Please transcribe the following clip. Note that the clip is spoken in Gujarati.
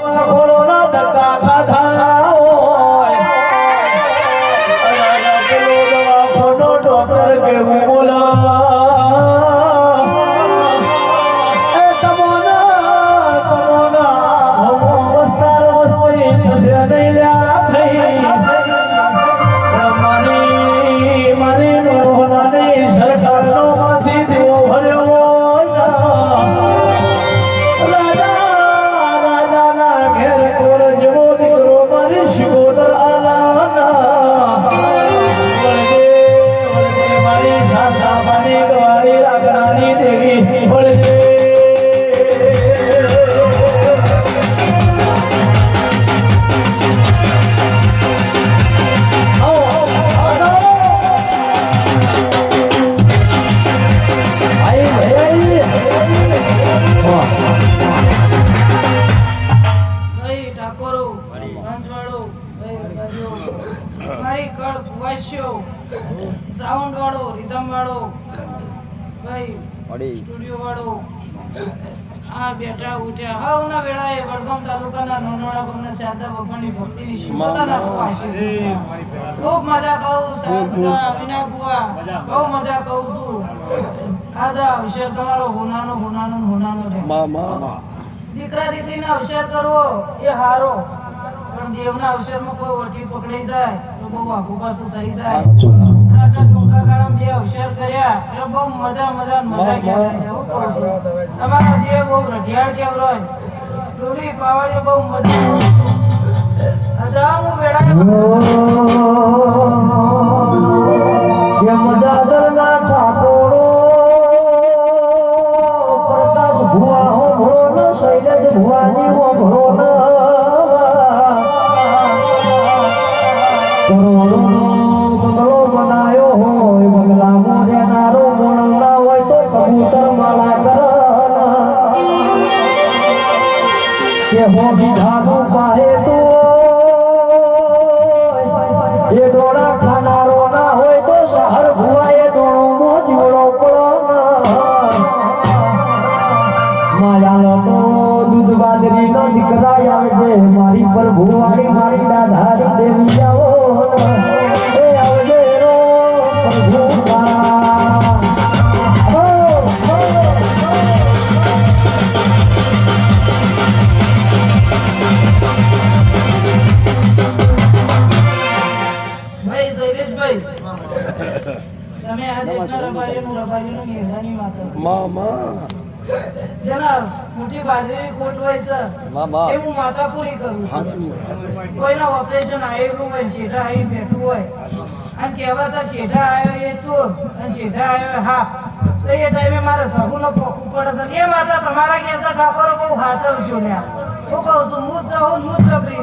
Hola, hola. મારી ભાઈ કળ સાઉન્ડ વાળો રિધમ વાળો ભાઈ સ્ટુડિયો વાળો આ બેઠા ઉઠ્યા. હવના વેળાએ વડગામ તાલુકાના નોનવાડા ગામના શારદા ભગવાનની ભક્તિની શિવતાના ખૂબ ખૂબ મજા કહું શારદા વિના બુઆ બહુ મજા કહું છું. આદા અવસર તમારો હોનાનો હોનાનો ને હોનાનો રહે. દીકરા દીકરીના અવસર કરવો એ હારો. પણ દેવના અવસરમાં કોઈ વટી પકડાઈ જાય તો બહુ આખું પાછું થઈ જાય. ટૂંકા ગાળામાં બે અવસર કર્યા એટલે બહુ મજા મજા મજા કહેવાય દેવ બહુ રઢિયાળ કહેવાય ડોલી પાવડીએ બહુ મજા હજાર હું વેળાએ ઠાકોરો. પ્રકાશ ભુવા હો શૈલેષ હો બંગલો બનાયો હોય બંગલામાં રહેનારો મોણંદા હોય તો કબૂતર માળા કર કે હો વિધાનું પાહે તો એ દોડા ખાનારો ના હોય તો શહર ભુવાએ દોણો જીવડો પડો બાજરી નો દીકરા આવજે મારી પર મારી દાધારી દેવી આવો. તમે આ દેશના રબારીનું રબારીનું નિર્ધાની માતા મામા જનાબ મોટી બાજરી ખોટ હોય છે એ હું માતા પૂરી કરું કોઈના ઓપરેશન આવેલું હોય છેટા આવી બેઠું હોય. અને કહેવા છે છેટા આવ્યો એ ચોર અને છેટા આવ્યો હા તો એ ટાઈમે મારે સગું ન પોકવું પડે છે. એ માતા તમારા કેસર ઠાકોરો બહુ હાચવ છું ને હું કહું છું હું જ હું જ જબરી